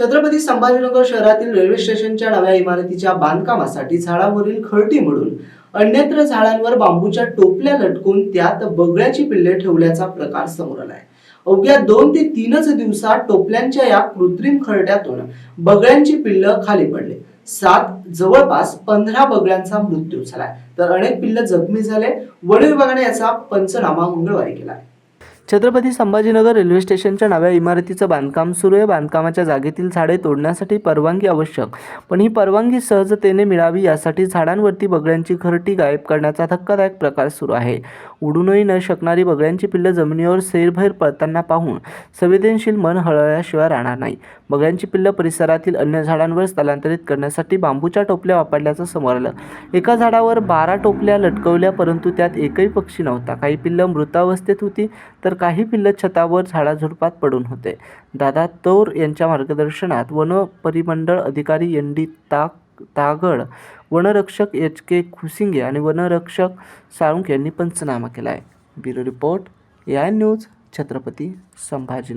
छत्रपती संभाजीनगर शहरातील रेल्वे स्टेशनच्या नव्या इमारतीच्या बांधकामासाठी झाडावरील खळटी म्हणून अन्यत्र झाडांवर बांबूच्या टोपल्या लटकून त्यात बगळ्याची पिल्ले ठेवल्याचा प्रकार समोर आलाय. अवघ्या दोन ते तीनच दिवसात टोपल्यांच्या या कृत्रिम खरड्यातून बगळ्यांची पिल्लं खाली पडले. सात जवळपास पंधरा बगळ्यांचा मृत्यू झालाय तर अनेक पिल्ल जखमी झाले. वन विभागाने याचा पंचनामा मंगळवारी केला. छत्रपती संभाजीनगर रेल्वे स्टेशनच्या नव्या इमारतीचं बांधकाम सुरू आहे. बांधकामाच्या जागेतील झाडे तोडण्यासाठी परवानगी आवश्यक. पण ही परवानगी सहजतेने मिळावी यासाठी झाडांवरती बगळ्यांची घरटी गायब करण्याचा धक्कादायक प्रकार सुरू आहे. उडूनही न शकणारी बगळ्यांची पिल्लं जमिनीवर सैरभैर पळताना पाहून संवेदनशील मन हळवल्याशिवाय राहणार नाही. बगळ्यांची पिल्लं परिसरातील अन्य झाडांवर स्थलांतरित करण्यासाठी बांबूच्या टोपल्या वापरल्याचं समोर आलं. एका झाडावर बारा टोपल्या लटकवल्या परंतु त्यात एकही पक्षी नव्हता. काही पिल्लं मृतावस्थेत होती तर काही पिल्लं छतावर झाडाझुडपात पडून होते. दादा तौर यांच्या मार्गदर्शनात वन परिमंडळ अधिकारी एन डी ताक तागड वनरक्षक एच के खुसिंगे आणि वनरक्षक साळुंख यांनी पंचनामा केला आहे ब्युरो रिपोर्ट या न्यूज छत्रपती संभाजीनगर.